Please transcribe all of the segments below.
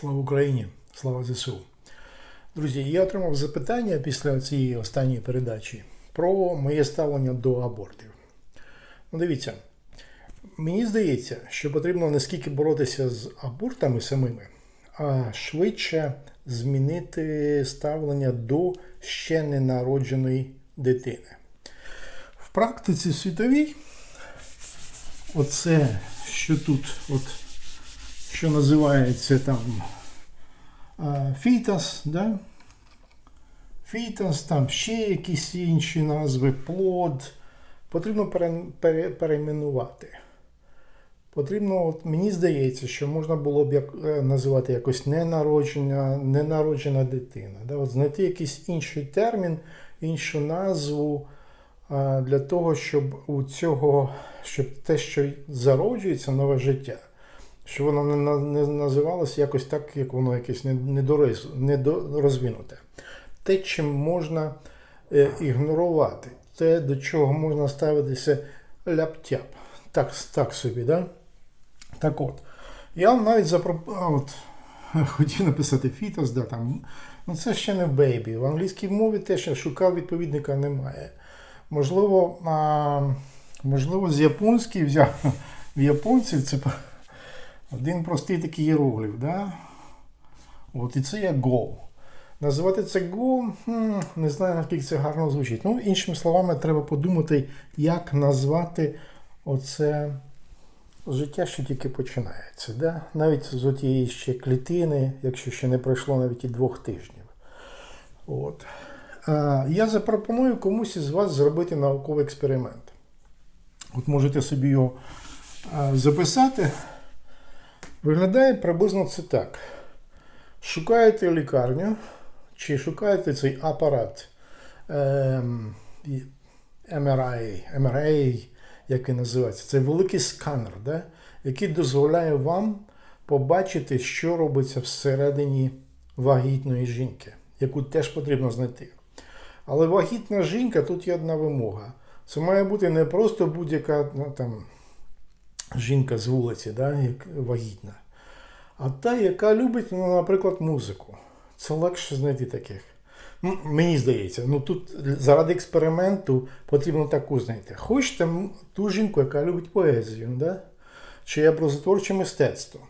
Слава Україні! Слава ЗСУ! Друзі, я отримав запитання після цієї останньої передачі про моє ставлення до абортів. Ну, дивіться, мені здається, що потрібно не скільки боротися з абортами самими, а швидше змінити ставлення до ще ненародженої дитини. В практиці світовій, оце, що тут, от, що називається там фітас, да? фітас, там ще якісь інші назви, плод, потрібно пере, пере, перейменувати. Потрібно, от мені здається, що можна було б як, е, називати якось ненароджена, ненароджена дитина. Да? От знайти якийсь інший термін, іншу назву для того, щоб у цього, щоб те, що зароджується, нове життя, щоб воно не, називалося якось так, як воно якесь недорозвинуте. Те, чим можна е, ігнорувати, те, до чого можна ставитися ляп-тяп. Так, так собі, да? Так от, я навіть запропонував, от, хотів написати фітос, да, там, ну це ще не бейбі. В англійській мові теж шукав відповідника немає. Можливо, а, можливо, з японської взяв в японців це один простий такий іерогліф, да? От, і це є go. Називати це go, хм, не знаю, наскільки це гарно звучить. Ну, іншими словами, треба подумати, як назвати оце життя, що тільки починається. Да? Навіть з тієї ще клітини, якщо ще не пройшло навіть і двох тижнів. От. А, я запропоную комусь із вас зробити науковий експеримент. От можете собі його записати. Виглядає приблизно це так. Шукаєте лікарню, чи шукаєте цей апарат ем, MRI, MRI, як він називається, це великий сканер, да? який дозволяє вам побачити, що робиться всередині вагітної жінки, яку теж потрібно знайти. Але вагітна жінка тут є одна вимога. Це має бути не просто будь-яка ну, там, жінка з вулиці, да, як вагітна, а та, яка любить, ну, наприклад, музику. Це легше знайти таких. Ну, мені здається, ну тут заради експерименту потрібно таку знайти. Хочете ту жінку, яка любить поезію, да? чи образотворче мистецтво.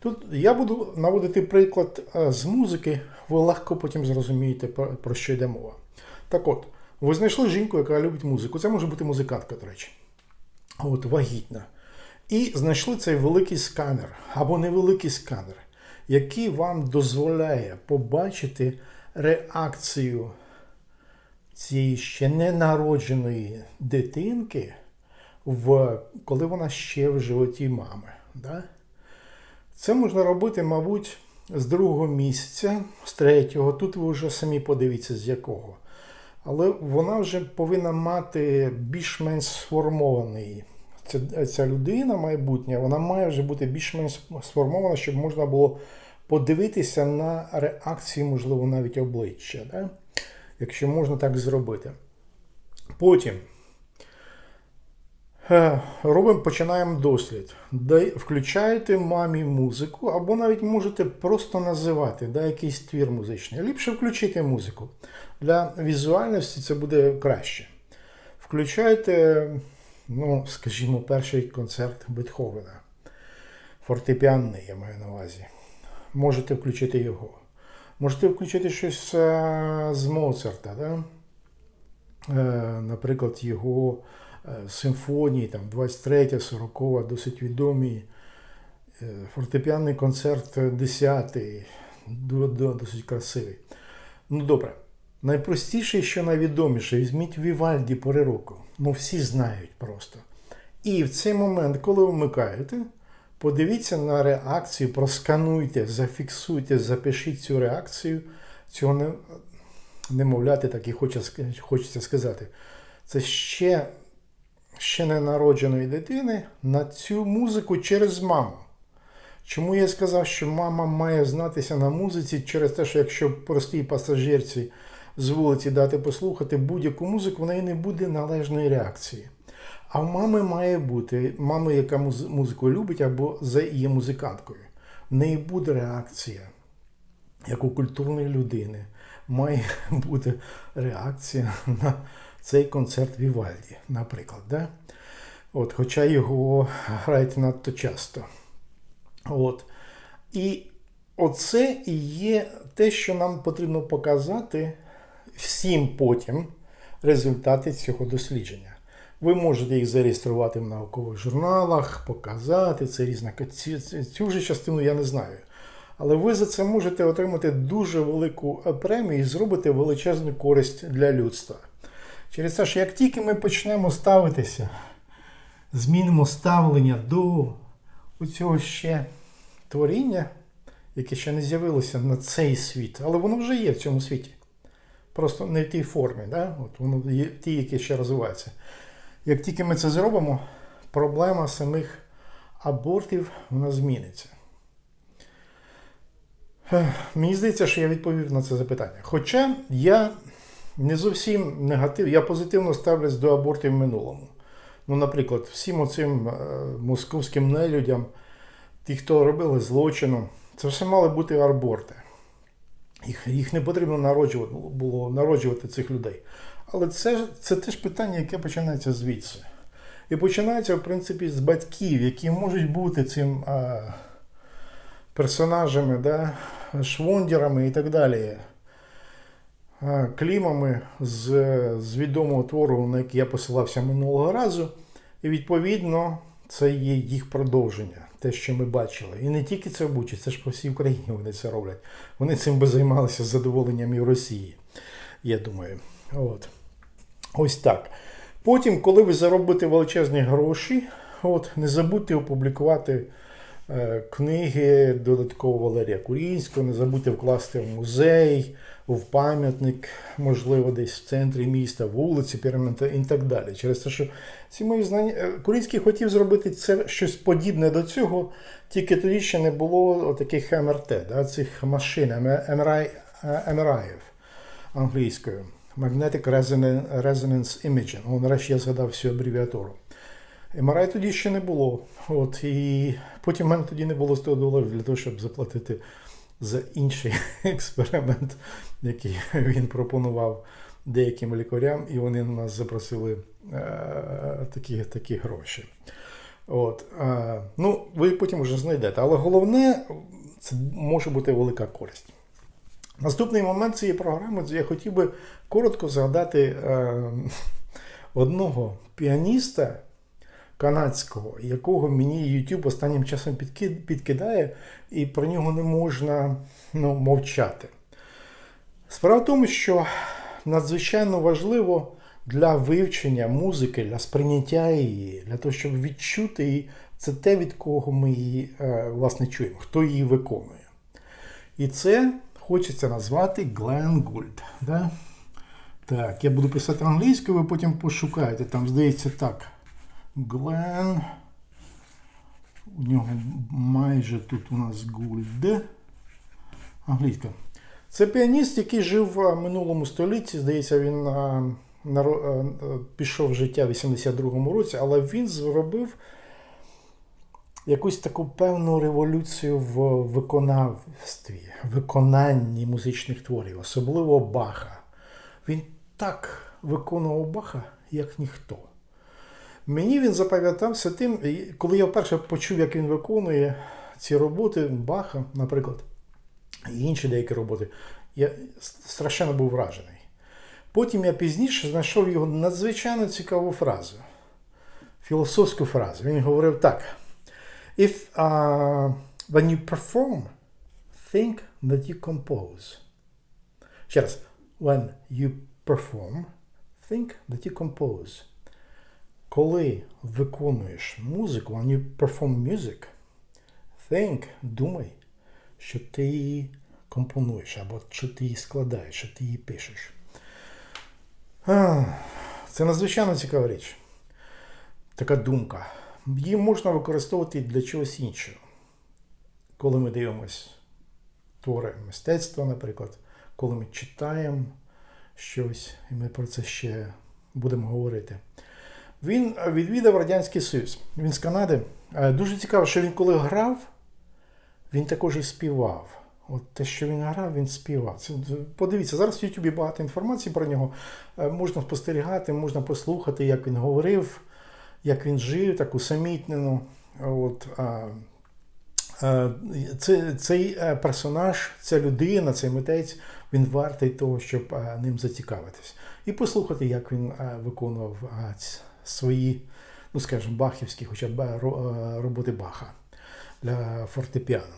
Тут я буду наводити приклад е, з музики, ви легко потім зрозумієте, про, що йде мова. Так от, ви знайшли жінку, яка любить музику. Це може бути музикантка, до речі. От, вагітна. І знайшли цей великий сканер або невеликий сканер, який вам дозволяє побачити реакцію цієї ще ненародженої дитинки, в, коли вона ще в животі мами. Да? Це можна робити, мабуть, з другого місяця, з третього. Тут ви вже самі подивіться, з якого. Але вона вже повинна мати більш-менш сформований. Ця, ця людина майбутня, вона має вже бути більш-менш сформована, щоб можна було подивитися на реакції, можливо, навіть обличчя, да? якщо можна так зробити. Потім е, робимо, починаємо дослід. Включаєте мамі музику, або навіть можете просто називати да, якийсь твір музичний. Ліпше включити музику. Для візуальності це буде краще. Включайте, ну, скажімо, перший концерт Бетховена. Фортепіанний, я маю на увазі. Можете включити його. Можете включити щось е, з Моцарта, да? Е, наприклад, його е, симфонії, там 23, 40, досить відомі. Фортепіанний концерт 10, до- до- досить красивий. Ну добре. Найпростіше, що найвідоміше, візьміть Вівальді пори року. Ну, всі знають просто. І в цей момент, коли вмикаєте, подивіться на реакцію, проскануйте, зафіксуйте, запишіть цю реакцію цього не, немовляти, так і хоче, хочеться сказати. Це ще, ще не народженої дитини на цю музику через маму. Чому я сказав, що мама має знатися на музиці через те, що якщо простій пасажирці з вулиці дати послухати будь-яку музику, в неї не буде належної реакції. А в мами має бути мами, яка музику любить або є музиканткою. в неї буде реакція, як у культурної людини, має бути реакція на цей концерт Вівальді, наприклад. Да? От, хоча його грають надто часто. От. І оце і є те, що нам потрібно показати всім потім результати цього дослідження. Ви можете їх зареєструвати в наукових журналах, показати це різна цю, цю ж частину я не знаю. Але ви за це можете отримати дуже велику премію і зробити величезну користь для людства. Через те, що як тільки ми почнемо ставитися, змінимо ставлення до цього ще творіння, яке ще не з'явилося на цей світ, але воно вже є в цьому світі. Просто не в тій формі, да? От воно є ті, які ще розвиваються. Як тільки ми це зробимо, проблема самих абортів вона зміниться. Мені здається, що я відповів на це запитання. Хоча я не зовсім негатив, я позитивно ставлюсь до абортів в минулому. Ну, наприклад, всім оцим е, московським нелюдям, ті, хто робили злочину, це все мали бути аборти. Їх, їх не потрібно народжувати, було народжувати цих людей. Але це, це теж питання, яке починається звідси. І починається, в принципі, з батьків, які можуть бути цим а, персонажами, да, швондерами і так далі. А, клімами з, з відомого твору, на який я посилався минулого разу. І відповідно це є їх продовження, те, що ми бачили. І не тільки це в Бучі, це ж по всій Україні вони це роблять. Вони цим би займалися задоволенням і в Росії, я думаю. От. Ось так. Потім, коли ви заробите величезні гроші, от, не забудьте опублікувати книги додатково Валерія Курінського, не забудьте вкласти в музей, в пам'ятник, можливо, десь в центрі міста, вулиці, піраміда і так далі. Через те, що ці мої знання. е, Курінський хотів зробити це щось подібне до цього, тільки тоді ще не було таких МРТ, да, цих машин, MRI, MRI англійською. Magnetic Resonance Imaging. О, нарешті я згадав всю абревіатуру. MRI тоді ще не було. От, І потім в мене тоді не було 100 доларів для того, щоб заплатити за інший експеримент, який він пропонував деяким лікарям, і вони на нас запросили е, такі, такі гроші. От, е, ну, ви потім вже знайдете. Але головне, це може бути велика користь. Наступний момент цієї програми я хотів би коротко згадати е, одного піаніста канадського, якого мені YouTube останнім часом підкидає, і про нього не можна ну, мовчати. Справа в тому, що надзвичайно важливо для вивчення музики, для сприйняття її, для того, щоб відчути її, це те, від кого ми її е, власне чуємо, хто її виконує. І це хочеться назвати Глен Гульд. Да? Так, я буду писати англійською, ви потім пошукаєте. Там здається так. Глен. У нього майже тут у нас Гульд. Англійська. Це піаніст, який жив в минулому столітті. Здається, він пішов в життя в 82-му році, але він зробив якусь таку певну революцію в виконавстві, виконанні музичних творів, особливо Баха. Він так виконував Баха, як ніхто. Мені він запам'ятався тим, коли я вперше почув, як він виконує ці роботи Баха, наприклад, і інші деякі роботи, я страшенно був вражений. Потім я пізніше знайшов його надзвичайно цікаву фразу, філософську фразу. Він говорив так. If uh, when you perform, think that you compose. Ще раз. When you perform, think that you compose. Коли виконуєш музику, when you perform music, think, думай, що ти її компонуєш, або що ти її складаєш, що ти її пишеш. Це надзвичайно цікава річ. Така думка. Її можна використовувати для чогось іншого. Коли ми дивимося твори мистецтва, наприклад, коли ми читаємо щось, і ми про це ще будемо говорити. Він відвідав Радянський Союз. Він з Канади. Е, Дуже цікаво, що він коли грав, він також і співав. От те, що він грав, він співав. Це, подивіться, зараз в Ютубі багато інформації про нього. Е, Можна спостерігати, можна послухати, як він говорив, як він жив, так усамітнено. От, а, Е, це, цей е, персонаж, ця людина, цей митець, він вартий того, щоб е, ним зацікавитись. І послухати, як він е, виконував е, ц- свої, ну скажімо, бахівські, хоча б е, ро- е, роботи Баха для фортепіано.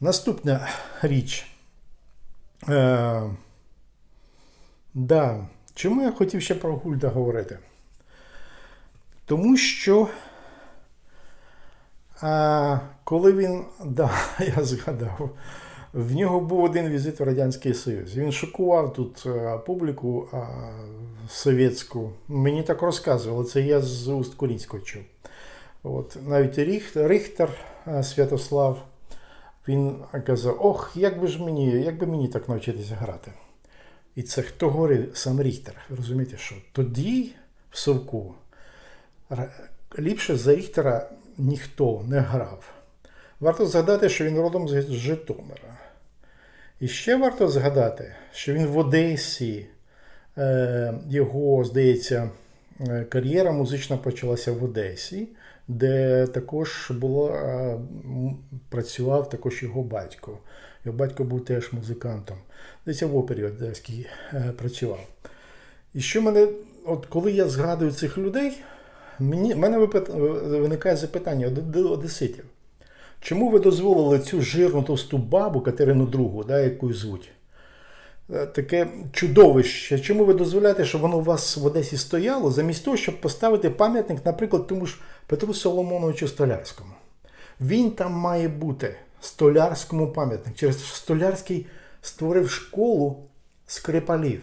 Наступна річ. Е, да. Чому я хотів ще про Гульда говорити? Тому що а, коли він, да, я згадав, в нього був один візит в Радянський Союз. Він шокував тут е, публіку а, совєтську. Мені так розказували, це я з уст Курінського чув. От, навіть Ріхтер е, Святослав, він казав: Ох, як би ж мені, як би мені так навчитися грати. І це хто говорив? Сам Ріхтер. Розумієте, що тоді в Совку ліпше за Ріхтера ніхто не грав. Варто згадати, що він родом з Житомира. І ще варто згадати, що він в Одесі, е, його, здається, е, кар'єра музична почалася в Одесі, де також було, е, працював також його батько. Його батько був теж музикантом. Десь в опері одеській е, працював. І що мене, от коли я згадую цих людей, мені, мене виникає запитання до одеситів. Чому ви дозволили цю жирну товсту бабу Катерину II, да, яку звуть? е, Таке чудовище. Чому ви дозволяєте, щоб воно у вас в Одесі стояло, замість того, щоб поставити пам'ятник, наприклад, тому ж Петру Соломоновичу Столярському? Він там має бути столярському пам'ятник. Через Столярський створив школу скрипалів.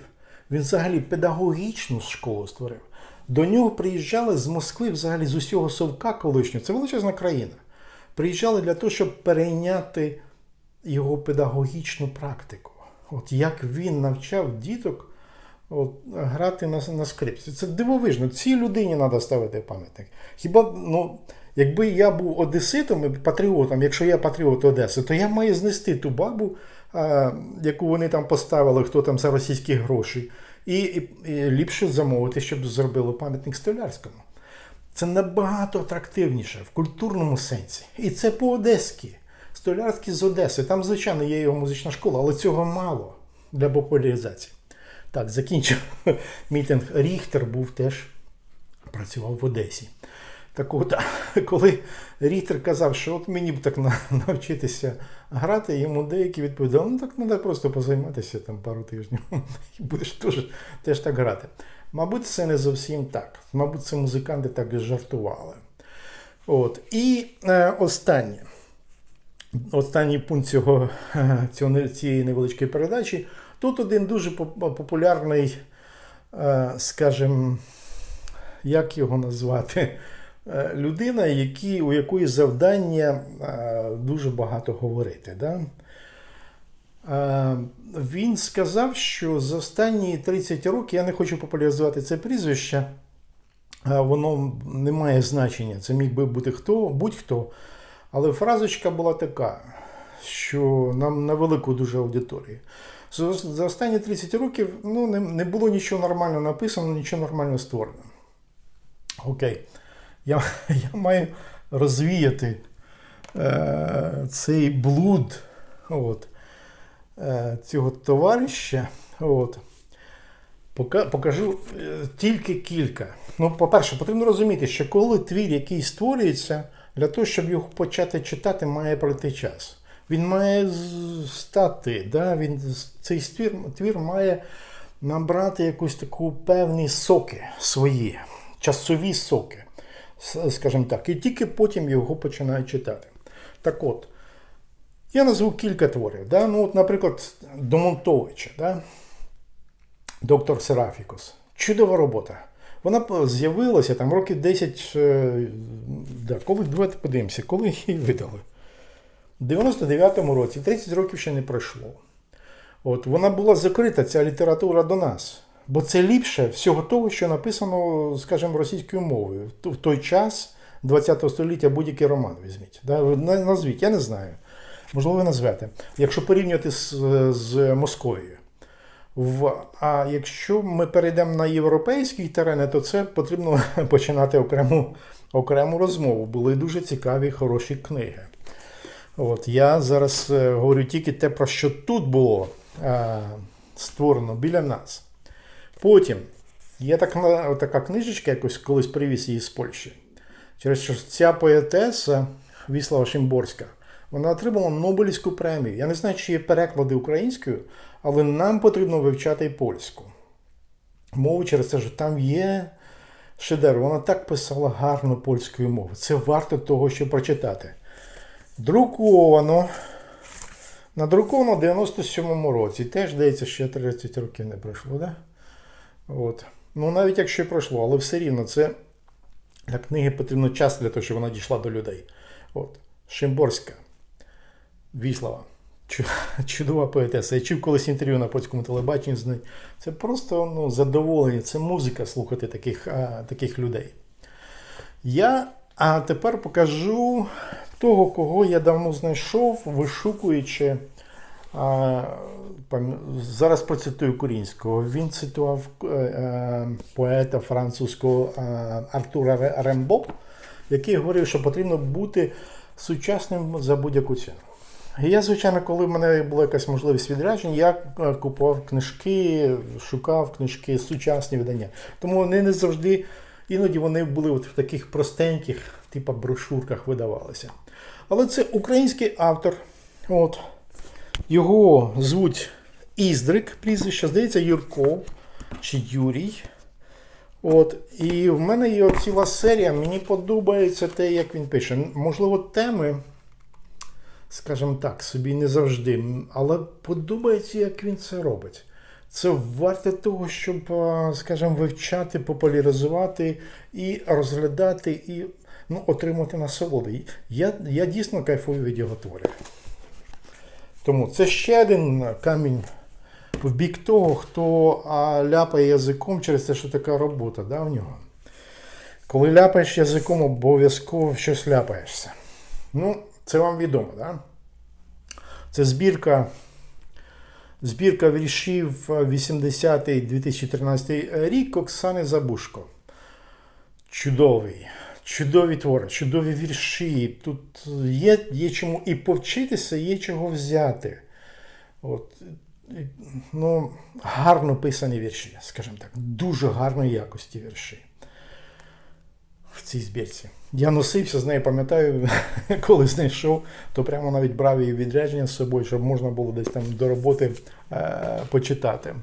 Він взагалі педагогічну школу створив. До нього приїжджали з Москви, взагалі з усього Совка колишнього. Це величезна країна. Приїжджали для того, щоб перейняти його педагогічну практику. От як він навчав діток от, грати на, на скрипці. Це дивовижно. Цій людині треба ставити пам'ятник. Хіба ну, якби я був одеситом і патріотом, якщо я патріот Одеси, то я маю знести ту бабу, а, яку вони там поставили, хто там за російські гроші, і, і, і ліпше замовити, щоб зробили пам'ятник Столярському. Це набагато атрактивніше в культурному сенсі. І це по-одеськи. Столярський з Одеси. Там, звичайно, є його музична школа, але цього мало для популяризації. Так, закінчив мітинг. Ріхтер був теж працював в Одесі. Так от, коли Ріхтер казав, що от мені б так навчитися грати, йому деякі відповідали, ну так треба просто позайматися там пару тижнів і будеш теж, теж так грати. Мабуть, це не зовсім так. Мабуть, це музиканти так і жартували. От. І е, останнє. Останній пункт цього, цього, цієї невеличкої передачі. Тут один дуже популярний, е, скажімо, як його назвати, Е, людина, які, у якої завдання е, дуже багато говорити. Да? Е, Він сказав, що за останні 30 років, я не хочу популяризувати це прізвище, е, воно не має значення. Це міг би бути хто, будь-хто. Але фразочка була така, що нам на велику дуже аудиторію. За, останні 30 років ну, не, не було нічого нормально написано, нічого нормально створено. Окей. Я, я маю розвіяти е, цей блуд от, цього товариша. От. Покажу е, тільки кілька. Ну, по-перше, потрібно розуміти, що коли твір, який створюється, для того, щоб його почати читати, має пройти час. Він має стати, да? Він, цей твір, твір має набрати якусь таку певні соки свої, часові соки, скажімо так, і тільки потім його починають читати. Так от, я назву кілька творів. Да? Ну, от, наприклад, Домонтовича. Да? доктор Серафікус. Чудова робота. Вона з'явилася там років 10. е, Да, коли, давайте подивимося, коли її видали. В 99-му році, 30 років ще не пройшло. От, вона була закрита, ця література до нас. Бо це ліпше всього того, що написано, скажімо, російською мовою. В той час 20 століття будь-який роман візьміть. Да? Назвіть, я не знаю. Можливо, ви назвете. Якщо порівнювати з, з Московією. В, а якщо ми перейдемо на європейські терени, то це потрібно починати окрему, окрему розмову. Були дуже цікаві, хороші книги. От, я зараз е, говорю тільки те, про що тут було е, створено біля нас. Потім є така, така книжечка, якось колись привіз її з Польщі. Через що ця поетеса Віслава Шимборська, вона отримала Нобелівську премію. Я не знаю, чи є переклади українською, але нам потрібно вивчати і польську мову через те, що там є шедевр. Вона так писала гарно польською мовою. Це варто того, щоб прочитати. Друковано. Надруковано в 97-му році. Теж, здається, ще 30 років не пройшло, да? От. Ну, навіть якщо і пройшло, але все рівно це для книги потрібно час для того, щоб вона дійшла до людей. От. Шимборська. Віслава. Чудова поетеса. Я чув колись інтерв'ю на польському телебаченні з нею. Це просто ну, задоволення, це музика слухати таких, а, таких людей. Я а тепер покажу того, кого я давно знайшов, вишукуючи. А, зараз процитую Курінського. Він цитував е, е, поета французького е, Артура Рембо, який говорив, що потрібно бути сучасним за будь-яку ціну. Я, звичайно, коли в мене була якась можливість відряджень, я е, купував книжки, шукав книжки, сучасні видання. Тому вони не завжди, іноді вони були от в таких простеньких, типу брошурках видавалися. Але це український автор. От. Його звуть Іздрик, прізвище, здається, Юрко чи Юрій. От, і в мене є ціла серія. Мені подобається те, як він пише. Можливо, теми, скажімо так, собі не завжди, але подобається, як він це робить. Це варте того, щоб, скажімо, вивчати, популяризувати і розглядати, і ну, отримати насолоду. Я, я дійсно кайфую від його творів. Тому це ще один камінь в бік того, хто ляпає язиком через те, що така робота да, в нього. Коли ляпаєш язиком, обов'язково щось ляпаєшся. Ну, це вам відомо, да? Це збірка, збірка віршів 80-2013 рік Оксани Забушко. Чудовий. Чудові твори, чудові вірші. Тут є, є чому і повчитися, є чого взяти. От, ну, гарно писані вірші, скажімо так, дуже гарної якості вірші в цій збірці. Я носився з нею, пам'ятаю, коли знайшов, то прямо навіть брав її відрядження з собою, щоб можна було десь там до роботи е, почитати.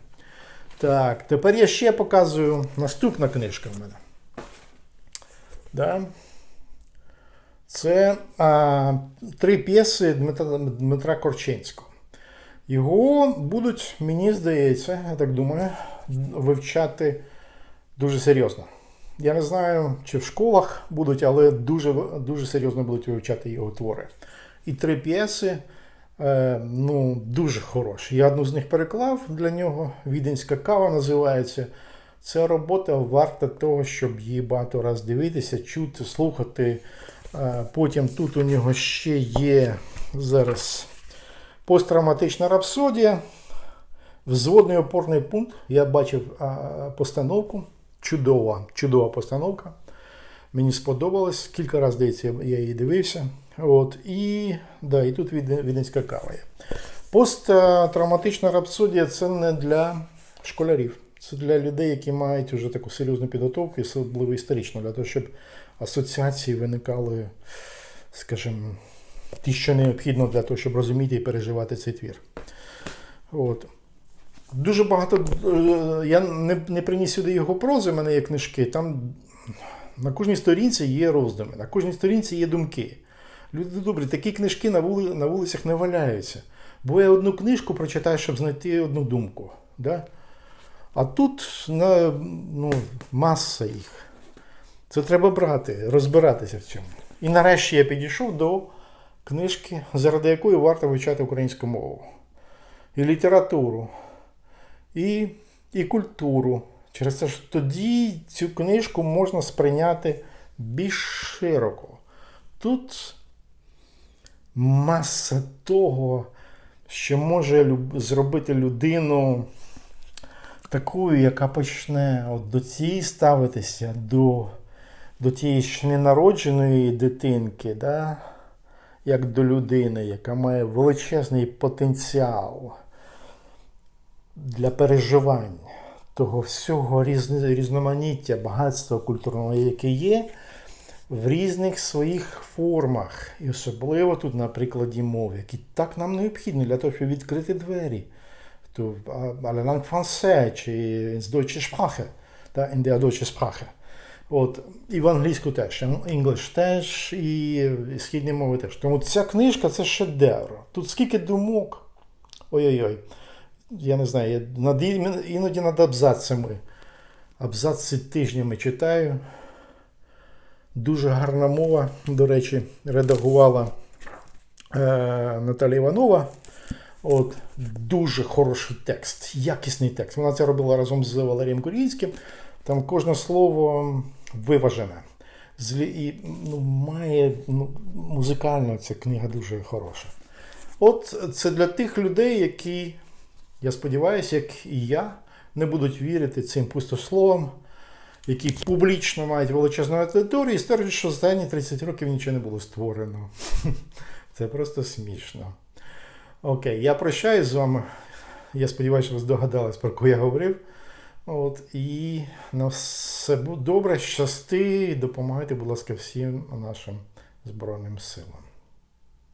Так, тепер я ще показую наступна книжка в мене. Да? Це а, три п'єси Дмитра, Дмитра Корчинського. Його будуть, мені здається, я так думаю, вивчати дуже серйозно. Я не знаю, чи в школах будуть, але дуже, дуже серйозно будуть вивчати його твори. І три п'єси е, ну, дуже хороші. Я одну з них переклав для нього. Віденська кава називається. Ця робота варта того, щоб її багато раз дивитися, чути, слухати. Е, Потім тут у нього ще є зараз посттравматична рапсодія, взводний опорний пункт. Я бачив постановку. Чудова, чудова постановка. Мені сподобалось. Кілька разів, здається, я її дивився. От, і, да, і тут від- віденська кава. Посттравматична рапсодія це не для школярів. Це для людей, які мають вже таку серйозну підготовку, і особливо історичну, для того, щоб асоціації виникали, скажімо, ті, що необхідно для того, щоб розуміти і переживати цей твір. От. Дуже багато. е, Я не, не приніс сюди його прози, в мене є книжки. Там на кожній сторінці є роздуми, на кожній сторінці є думки. Люди добрі, такі книжки на, вули, на вулицях не валяються. Бо я одну книжку прочитаю, щоб знайти одну думку. Да? А тут на, ну, маса їх. Це треба брати, розбиратися в цьому. І нарешті я підійшов до книжки, заради якої варто вивчати українську мову. І літературу, і, і культуру. Через це ж тоді цю книжку можна сприйняти більш широко. Тут маса того, що може зробити людину такою, яка почне от до цієї ставитися, до, до тієї ж ненародженої дитинки, да? як до людини, яка має величезний потенціал для переживань того всього різноманіття, багатства культурного, яке є, в різних своїх формах. І особливо тут на прикладі мови, які так нам необхідні для того, щоб відкрити двері. То, а- але langue français чи Sprache, та, der deutsche Sprache. От, і в англійську теж, English теж, і східні мови теж. Тому ця книжка це шедевр. Тут скільки думок. Ой-ой-ой. Я не знаю, над, іноді над абзацами. Абзаці тижнями читаю. Дуже гарна мова, до речі, редагувала е, Наталія Іванова. От, дуже хороший текст, якісний текст. Вона це робила разом з Валерієм Курійським. Там кожне слово виважене. Злі, і ну, має ну, музикально ця книга дуже хороша. От це для тих людей, які, я сподіваюся, як і я, не будуть вірити цим пустословам, які публічно мають величезну аудиторію і стверджують, що останні 30 років нічого не було створено. Це просто смішно. Окей, я прощаюсь з вами. Я сподіваюся, що ви здогадались, про кого я говорив. От, і на все добре, щасти, допомагайте, будь ласка, всім нашим Збройним силам.